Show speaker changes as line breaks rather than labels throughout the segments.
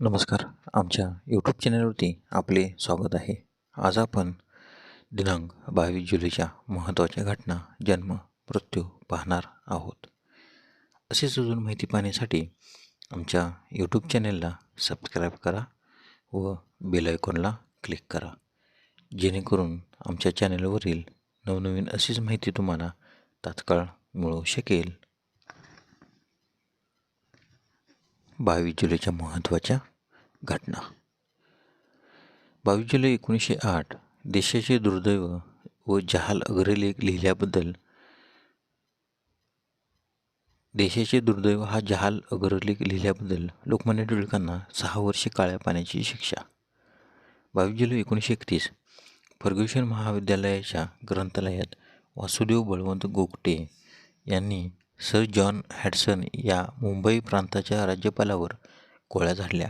नमस्कार. आमच्या यूट्यूब चॅनलवरती आपले स्वागत आहे. आज आपण दिनांक बावीस जुलैच्या महत्त्वाच्या घटना जन्म मृत्यू पाहणार आहोत. असेच अजून माहिती पाहण्यासाठी आमच्या यूट्यूब चॅनलला सबस्क्राईब करा व बेल आयकॉनला क्लिक करा. जेणेकरून आमच्या चॅनलवरील नवनवीन अशीच माहिती तुम्हाला तात्काळ मिळू शकेल. बावीस जुलैच्या महत्त्वाच्या घटना. बावीस जुलै एकोणीसशे आठ देशाचे दुर्दैव व जहाल अग्रलेख लिहिल्याबद्दल देशाचे दुर्दैव हा जहाल अग्रलेख लिहिल्याबद्दल लोकमान्य टिळकांना सहा वर्षे काळ्या पाण्याची शिक्षा. बावीस जुलै एकोणीसशे एकतीस फर्ग्युशन महाविद्यालयाच्या ग्रंथालयात वासुदेव बळवंत गोगटे यांनी सर जॉन हॅडसन या मुंबई प्रांताच्या राज्यपालावर गोळ्या झाडल्या.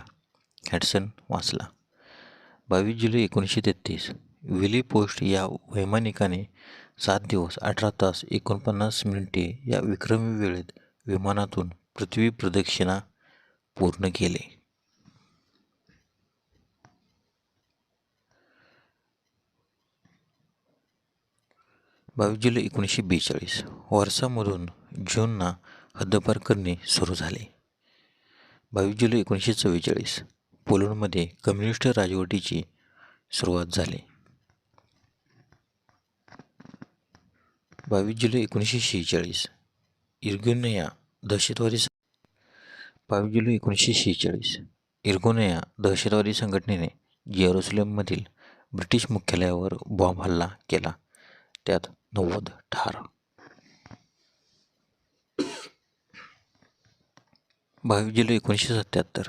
हॅडसन वाचला. बावीस जुलै एकोणीसशे तेहतीस विली पोस्ट या वैमानिकाने सात दिवस अठरा तास एकोणपन्नास मिनिटे या विक्रमी वेळेत विमानातून पृथ्वी प्रदक्षिणा पूर्ण केले. बावीस जुलै एकोणीसशे बेचाळीस वारसामधून ज्यूंना हद्दपार करणे सुरू झाले. बावीस जुलै एकोणीसशे चव्वेचाळीस पोलंडमध्ये कम्युनिस्ट राजवटीची सुरुवात झाली. बावीस जुलै एकोणीसशे शेहेचाळीस इर्गुनया दहशतवादी बावीस जुलै एकोणीसशे शेहेचाळीस इर्गोनया दहशतवादी संघटनेने जेरुसलेममधील ब्रिटिश मुख्यालयावर बॉम्ब हल्ला केला. त्यात नव्वद ठार बावीस जुलै एकोणीसशे सत्त्याहत्तर.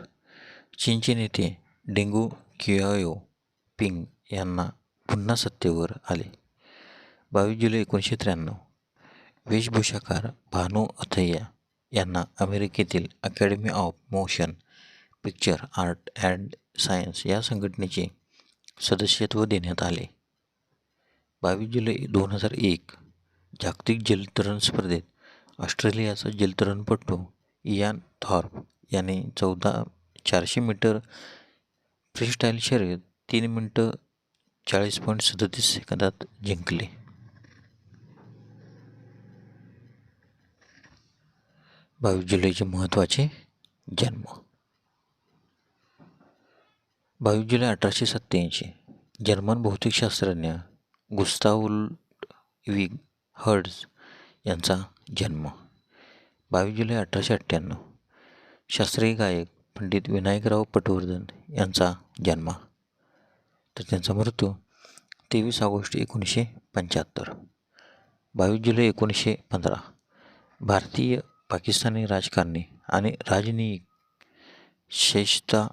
चीनचे नेते डेंगू कियाओ पिंग यांना पुन्हा सत्तेवर आले. बावीस जुलै एकोणीसशे त्र्याण्णव. वेशभूषाकार भानू अथय्या यांना अमेरिकेतील academy of motion picture art and science या संघटनेचे सदस्यत्व देण्यात आले. बावीस जुलै दोन हजार एक जागतिक जलतरण स्पर्धेत ऑस्ट्रेलियाचा जलतरणपटू इयान थॉर्प याने चौदा चारशे मीटर फ्रीस्टाईल शर्यत तीन मिनटं चाळीस पॉईंट सदतीस सेकंदात जिंकले. बावीस जुलैचे महत्त्वाचे जन्म. बावीस जुलै अठराशे सत्त्याऐंशी जर्मन भौतिकशास्त्रज्ञ गुस्ताउल विग हर्ड्स यांचा जन्म. बावीस जुलै अठराशे अठ्ठ्याण्णव. शास्त्रीय गायक पंडित विनायकराव पटवर्धन यांचा जन्म. तर त्यांचा मृत्यू तेवीस ऑगस्ट एकोणीसशे पंच्याहत्तर. बावीस जुलै एकोणीसशे पंधरा. भारतीय पाकिस्तानी राजकारणी आणि राजनयिक शेषता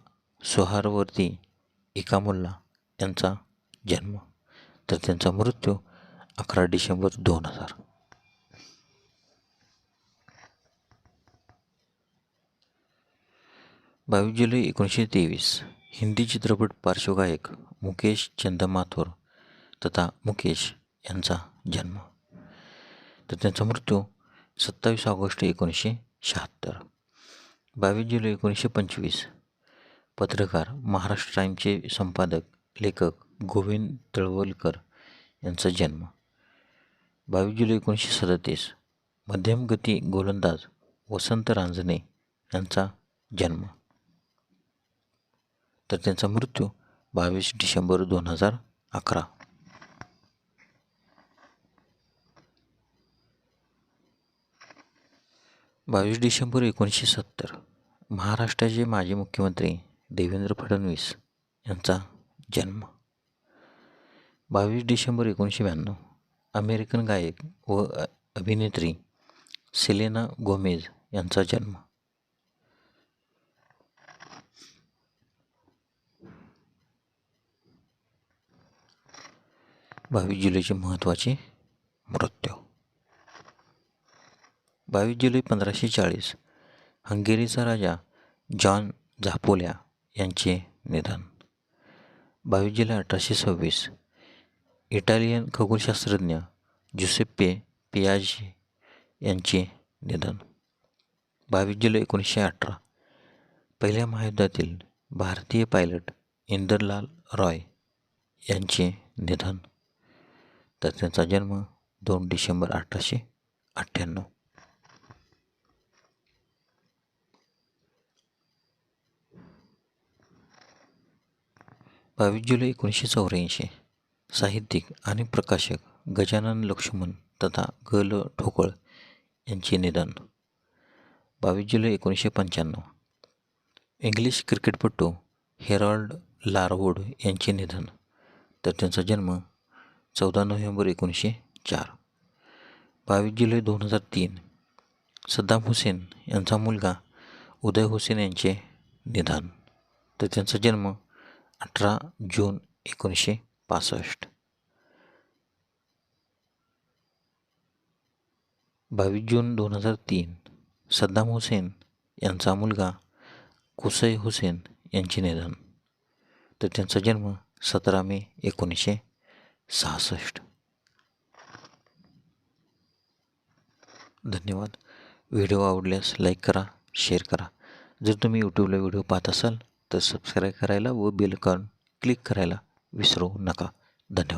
सुहारवर्ती इकामुल्ला यांचा जन्म. तर त्यांचा मृत्यू अकरा डिसेंबर दोन हजार. बावीस जुलै एकोणीसशे तेवीस. हिंदी चित्रपट पार्श्वगायक मुकेश चंदमाथुर तथा मुकेश यांचा जन्म. तर त्यांचा मृत्यू सत्तावीस ऑगस्ट एकोणीसशे शहात्तर. बावीस जुलै एकोणीसशे पंचवीस. पत्रकार महाराष्ट्र टाईमचे संपादक लेखक गोविंद तळवलकर यांचा जन्म. बावीस जुलै एकोणीसशे सदतीस. मध्यमगती गोलंदाज वसंत रांजणे यांचा जन्म. तर त्यांचा मृत्यू बावीस डिसेंबर दोन हजार अकरा. बावीस डिसेंबर एकोणीसशे सत्तर महाराष्ट्राचे माजी मुख्यमंत्री देवेंद्र फडणवीस यांचा जन्म. बावीस डिसेंबर एकोणीसशे ब्याण्णव अमेरिकन गायक व अभिनेत्री सेलेना गोमेज यांचा जन्म. बावीस जुलैचे महत्त्वाचे मृत्यू. बावीस जुलै पंधराशे चाळीस. हंगेरीचा राजा जॉन झापोल्या यांचे निधन. बावीस जुलै अठराशे सव्वीस. इटालियन खगोलशास्त्रज्ञ जुसेप्पे पियाजी यांचे निधन. बावीस जुलै एकोणीसशे अठरा. पहिल्या महायुद्धातील भारतीय पायलट इंदरलाल रॉय यांचे निधन. तर त्यांचा जन्म दोन डिसेंबर अठराशे अठ्ठ्याण्णव. बावीस जुलै एकोणीसशे चौऱ्याऐंशी साहित्यिक आणि प्रकाशक गजानन लक्ष्मण तथा ग ल ठोकळ यांचे निधन. बावीस जुलै एकोणीसशे पंच्याण्णव इंग्लिश क्रिकेटपटू हेरॉल्ड लारवूड यांचे निधन. तर त्यांचा जन्म चौदा नोव्हेंबर एकोणीसशे चार. बावीस जुलै दोन हजार तीन. सद्दाम हुसेन यांचा मुलगा उदय हुसेन यांचे निधन. तर त्यांचा जन्म अठरा जून एकोणीसशे पासष्ट. बावीस जून दोन हजार तीन. सद्दाम हुसेन यांचा मुलगा कुसै हुसेन यांचे निधन. तर त्यांचा जन्म सतरा मे एकोणीसशे सहासष्ट. धन्यवाद. व्हिडिओ आवडल्यास लाईक करा शेअर करा. जर तुम्ही यूट्यूबला व्हिडिओ पाहत असाल तर सबस्क्राईब करायला व बेल आयकॉन क्लिक करायला विसरू नका. धन्यवाद.